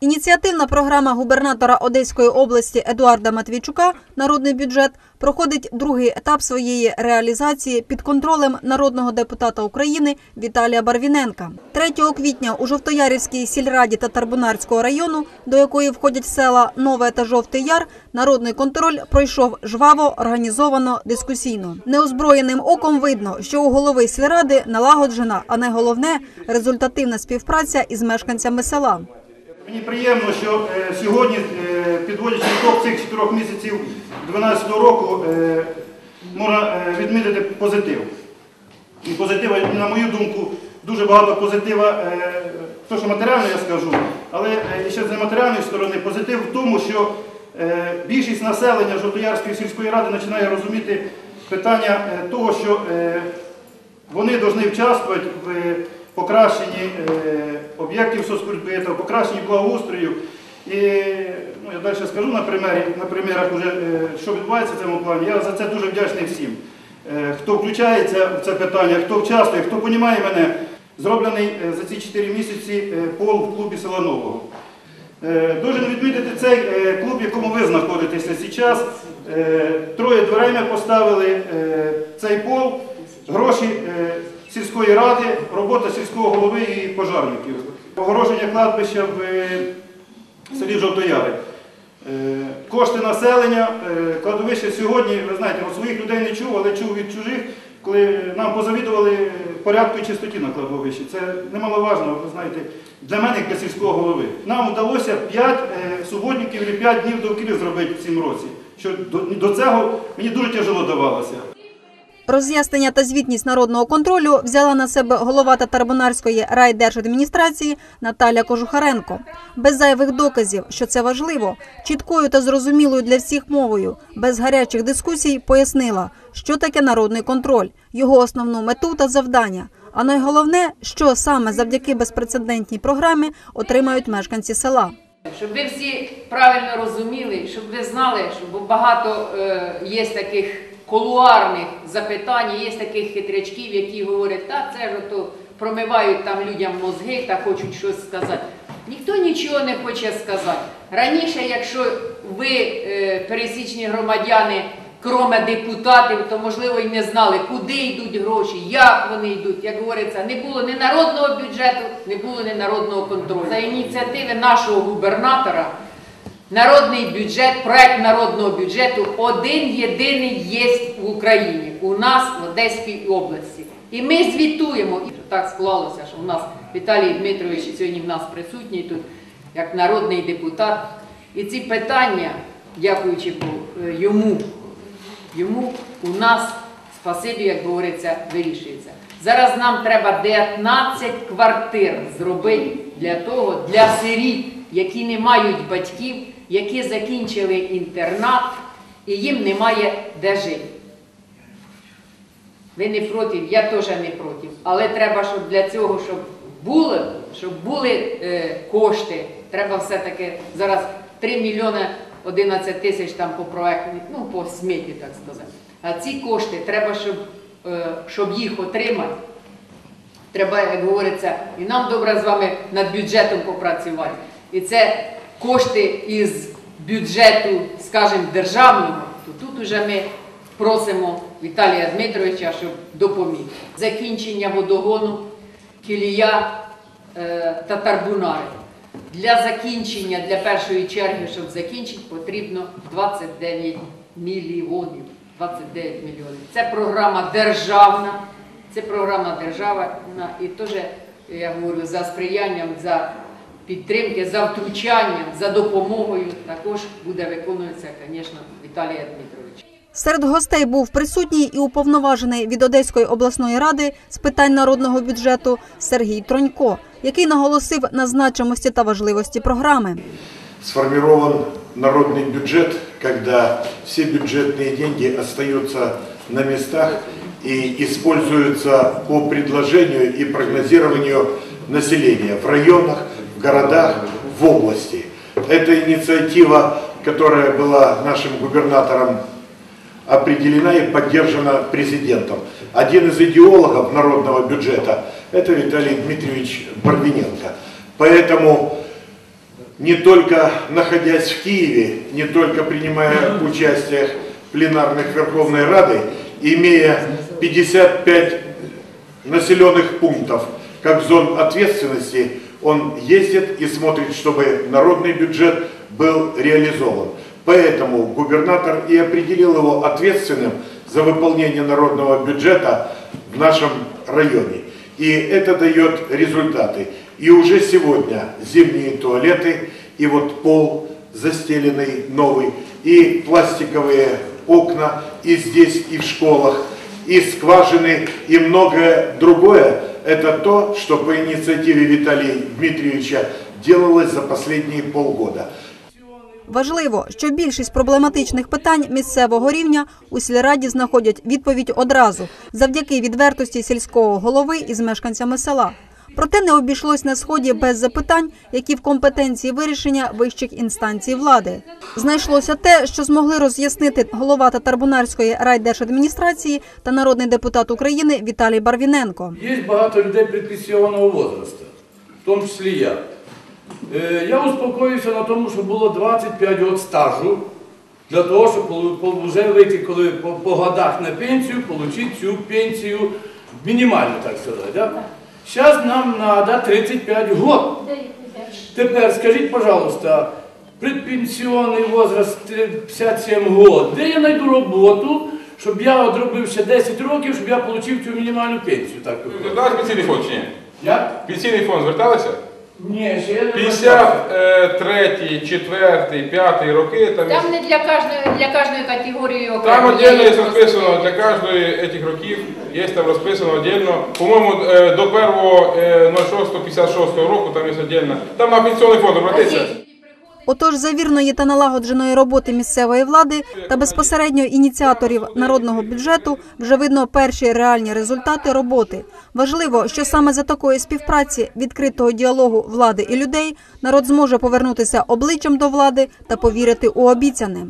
Ініціативна програма губернатора Одеської області Едуарда Матвійчука Народний бюджет проходить другий етап своєї реалізації під контролем народного депутата України Віталія Барвіненка. 3 квітня у Жовтоярівській сільраді Татарбунарського району, до якої входять села Нове та Жовтий Яр, народний контроль пройшов жваво, організовано, дискусійно. Неозброєним оком видно, що у голови сільради налагоджена, а найголовне результативна співпраця із мешканцями села. Мені приємно, що е, сьогодні, е, підводячи ітог цих чотирьох місяців 2012 року, е, можна відмітити позитив. І позитива, на мою думку, дуже багато позитива, то, що матеріально я скажу, але ще з нематеріальної сторони позитив в тому, що більшість населення Жовтоярської сільської ради починає розуміти питання того, що вони повинні участвувати в покращенні е, об'єктів соцкультури, покращенні благоустрою. І ну, я далі скажу на, примері, примірах, е, що відбувається в цьому плані. Я за це дуже вдячний всім. Е, Хто включається в це питання, хто участвує, хто розуміє мене, зроблений за ці 4 місяці пол в клубі Села Нового. Е, відмітити цей клуб, в якому ви знаходитеся зараз. Троє дверей ми поставили цей пол, гроші сільської ради, робота сільського голови і пожарників. Огороження кладбища в е, селі Жовтояри. Е, Кошти населення, е, кладовище сьогодні, ви знаєте, своїх людей не чув, але чув від чужих, коли нам позавідували порядку і чистоті на кладовищі. Це немаловажно, ви знаєте, для мене як для сільського голови. Нам вдалося 5 суботників і 5 днів довкілля зробити в цьому році. Що до цього мені дуже тяжело давалося. Роз'яснення та звітність народного контролю взяла на себе голова Татарбунарської райдержадміністрації Наталя Кожухаренко. Без зайвих доказів, що це важливо, чіткою та зрозумілою для всіх мовою, без гарячих дискусій пояснила, що таке народний контроль, його основну мету та завдання. А найголовне, що саме завдяки безпрецедентній програмі отримають мешканці села. Щоб ви всі правильно розуміли, щоб ви знали, що багато е, є таких колуарних запитань, є таких хитрячків, які говорять, так це ж то промивають там людям мозги та хочуть щось сказати. Ніхто нічого не хоче сказати. Раніше, якщо ви, е, пересічні громадяни, кроме депутатів, то можливо і не знали, куди йдуть гроші, як вони йдуть. Як говориться, не було ні народного бюджету, не було ні народного контролю. За ініціативи нашого губернатора народний бюджет, проект народного бюджету один єдиний є в Україні, у нас в Одеській області. І ми звітуємо. І так склалося, що у нас Віталій Дмитрович сьогодні в нас присутній тут, як народний депутат. І ці питання, дякуючи е, йому, йому у нас спасибі, як говориться, вирішується. Зараз нам треба 19 квартир зробити для того, для сиріт, які не мають батьків, які закінчили інтернат і їм немає де жити. Ви не проти, я теж не проти. Але треба, щоб для цього, щоб були, щоб були е, кошти, треба все-таки зараз 3 мільйони 11 тисяч там по проекту, ну по сметі, так сказати. А ці кошти треба, щоб, е, щоб їх отримати. Треба, як говориться, і нам добре з вами над бюджетом попрацювати. І це кошти із бюджету, скажімо, державного, то тут уже ми просимо Віталія Дмитровича, щоб допоміг. Закінчення водогону Кілія е, Татарбунари. Для закінчення, для першої черги, щоб закінчити, потрібно 29 мільйонів. 29 мільйонів. Це програма державна, це програма державна і теж, я говорю, за сприянням, за підтримки, за втручанням, за допомогою також буде виконуватися, звісно, Віталія Дмитровича. Серед гостей був присутній і уповноважений від Одеської обласної ради з питань народного бюджету Сергій Тронько, який наголосив на значимості та важливості програми. сформирован народный бюджет, когда все бюджетные деньги остаются на местах и используются по предложению и прогнозированию населения в районах, городах, в области. Это инициатива, которая была нашим губернатором определена и поддержана президентом. Один из идеологов народного бюджета – это Виталий Дмитриевич Барвиненко. Поэтому не только находясь в Киеве, не только принимая участие в пленарных Верховной Рады, имея 55 населенных пунктов как зон ответственности, он ездит и смотрит, чтобы народный бюджет был реализован. Поэтому губернатор и определил его ответственным за выполнение народного бюджета в нашем районе. И это дает результаты. И уже сегодня зимние туалеты, и вот пол застеленный новый, и пластиковые окна и здесь, и в школах, и скважины, и многое другое. Это то, что по инициативе Виталия Дмитриевича делалось за последние полгода. Важливо, що більшість проблематичних питань місцевого рівня у сільраді знаходять відповідь одразу завдяки відвертості сільського голови із мешканцями села. Проте не обійшлось на сході без запитань, які в компетенції вирішення вищих інстанцій влади. Знайшлося те, що змогли роз'яснити голова Татарбунарської райдержадміністрації та народний депутат України Віталій Барвіненко. Є багато людей предпенсіонного возрасту, в тому числі я. Е, Я успокоївся на тому, що було 25 років стажу для того, щоб вже вийти, коли по, годах на пенсію, отримати цю пенсію мінімальну, так сказати. Зараз нам надо 35 років. Тепер скажіть, пожалуйста, предпенсіонний возраст е, 57 год. де я знайду роботу, щоб я одробив ще 10 років, щоб я отримав цю мінімальну пенсію? Так, виходить? Звертались пенсійний фонд чи ні? Я? Пенсійний фонд зверталися? Ні, ще я не 53, 4, 5 роки, там, є- Там не для кожної, для кожної категорії окремо. там отдельно Є розписано, для кожної цих років є там розписано отдельно. По-моєму, е, до 1.06.56 року там є отдельно. Там на пенсійний фонд обратиться. Отож, за вірної та налагодженої роботи місцевої влади та безпосередньо ініціаторів народного бюджету вже видно перші реальні результати роботи. Важливо, що саме за такої співпраці, відкритого діалогу влади і людей, народ зможе повернутися обличчям до влади та повірити у обіцяне.